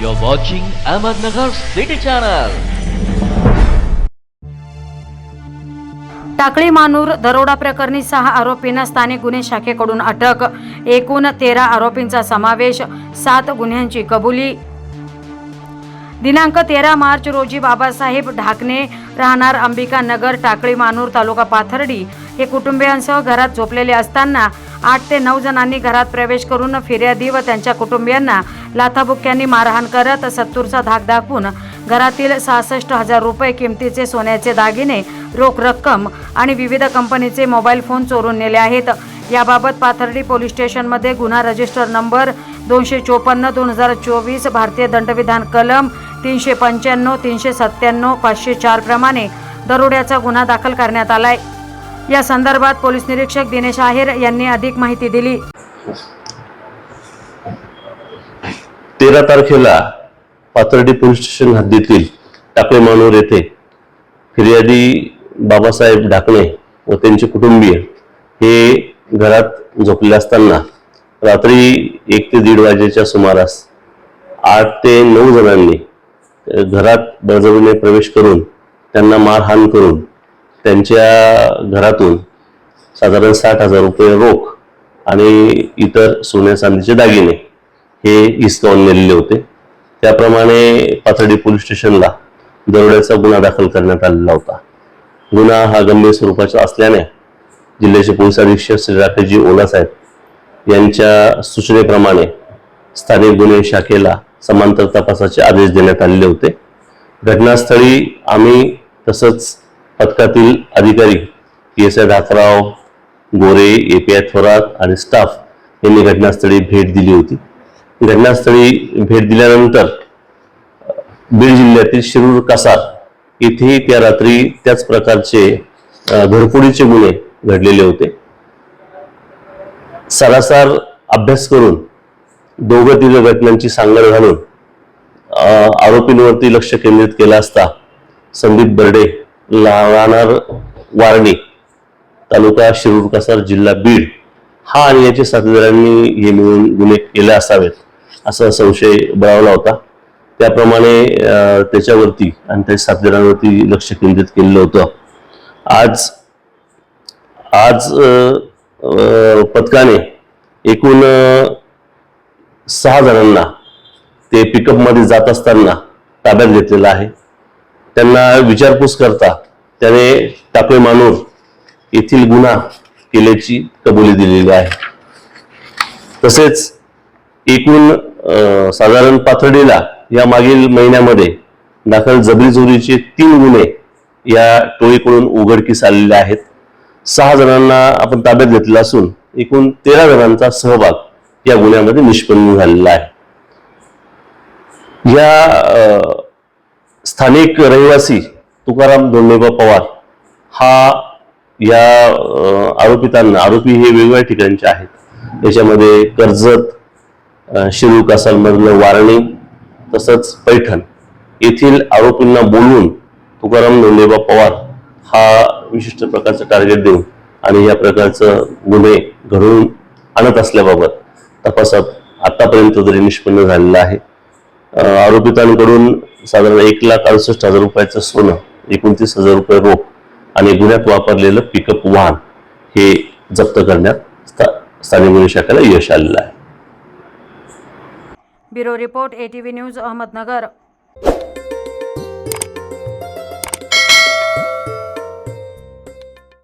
You're watching Ahmednagar City Channel. Takli Manur दरोडा प्रकरणी सहा आरोपींना स्थानिक गुन्हे शाखेकडून अटक एकूण तेरा आरोपींचा समावेश सात गुन्ह्यांची कबुली दिनांक तेरा मार्च रोजी बाबासाहेब ढाकणे राहणार अंबिका नगर टाकळी मानूर तालुका पाथर्डी. हे कुटुंबियांसह घरात झोपलेले असताना आठ ते नऊ जणांनी घरात प्रवेश करून फिर्यादी व त्यांच्या कुटुंबियांना लाथाबुक्क्यांनी मारहाण करत सत्तूरचा धाक दाखवून घरातील सहासष्ट हजार रुपये किमतीचे सोन्याचे दागिने रोख रक्कम आणि विविध कंपनीचे मोबाईल फोन चोरून नेले आहेत. याबाबत पाथर्डी पोलीस स्टेशनमध्ये गुन्हा रजिस्टर नंबर दोनशे चोपन्न दोन हजार चोवीस भारतीय दंडविधान कलम तीनशे पंच्याण्णव तीनशे सत्त्याण्णव पाचशे चार प्रमाणे दरोड्याचा गुन्हा दाखल करण्यात आलाय. या संदर्भात पोलीस निरीक्षक दिनेश आहेर यांनी अधिक माहिती दिली. तेरा तारखेला पाथर्डी पोलीस स्टेशन हद्दीतील टाकळे मानूर येथे फिर्यादी बाबासाहेब ढाकणे व त्यांचे कुटुंबीय हे घरात झोपले असताना रात्री एक ते दीड वाजेच्या सुमारास आठ ते नऊ जणांनी घरात बळजबरीने प्रवेश करून त्यांना मारहाण करून त्यांच्या घरातून साधारण साठ हजार रुपये रोख आणि इतर सोन्या चांदीचे दागिने हे हिसकावून नेलेले होते. त्याप्रमाणे पाथर्डी पोलीस स्टेशनला दरोड्याचा गुन्हा दाखल करण्यात आलेला होता. गुन्हा हा गंभीर स्वरूपाचा असल्याने जिल्ह्याचे पोलीस अधीक्षक श्री राकेशजी ओलासाहेब यांच्या सूचनेप्रमाणे स्थानिक गुन्हे शाखेला समांतर तपासाचे आदेश देण्यात आलेले होते. घटनास्थळी आम्ही तसंच पथकातील अधिकारी P S I Dhakrao Gore A P I Thorat आणि स्टाफ यांनी घटनास्थळी भेट दिली होती. घटनास्थळी भेट दिल्यानंतर बीड जिल्ह्यातील शिरूर कासार येथेही त्या रात्री त्याच प्रकारचे घरफोडीचे गुन्हे घडलेले होते. सरासर अभ्यास करून दोघं तिघं घटनांची सांगड घालून आरोपींवरती लक्ष केंद्रित केलं असता संदीप बर्डे राहणार वारणी तालुका शिरूर कासार जिल्हा बीड हा आणि याचे साथीदारांनी हे मिळून गुन्हे केले असावेत असा संशय बळावला होता. त्याप्रमाणे त्याच्यावरती आणि त्या साथीदारांवरती लक्ष केंद्रित केलेलं होतं. आज आज पथकाने एकूण सहा जणांना ते पिकअपमध्ये जात असताना ताब्यात घेतलेलं आहे. त्यांना विचारपूस करता त्याने टाकळे मानूर येथील गुन्हा केल्याची कबुली दिलेली आहे. तसेच एकूण साधारण पाथर्डीला या मागील महिन्यामध्ये दाखल जबरी चोरीचे तीन गुन्हे या टोळीकडून उघडकीस आलेले आहेत. सहा जणांना आपण ताब्यात घेतलं असून एकूण तेरा जणांचा सहभाग या गुन्ह्यामध्ये निष्पन्न झालेला आहे. या स्थानिक रहिवासी तुकाराम धोंडेबा पवार हा या आरोपितांना आरोपी हे वेगवेगळ्या ठिकाणचे आहेत. याच्यामध्ये कर्जत अ, शिरूर कासालमधलं वारणी तसंच पैठण येथील आरोपींना बोलवून तुकाराम धोंडेबा पवार हा विशिष्ट प्रकारचं टार्गेट देऊन आणि या प्रकारचं गुन्हे घडवून आणत असल्याबाबत तपासात आतापर्यंत तरी निष्पन्न झालेला आहे. आरोपितांकडून साधारण एक लाख अडुसष्ट हजार रुपयाचं सोनं एकोणतीस हजार रुपये रोख आणि गुन्ह्यात वापरलेलं पिकअप वाहन हे जप्त करण्यात स्थानिक गुन्हे शाखेला यश आलेलं आहे. Bureau report ATV news Ahmednagar.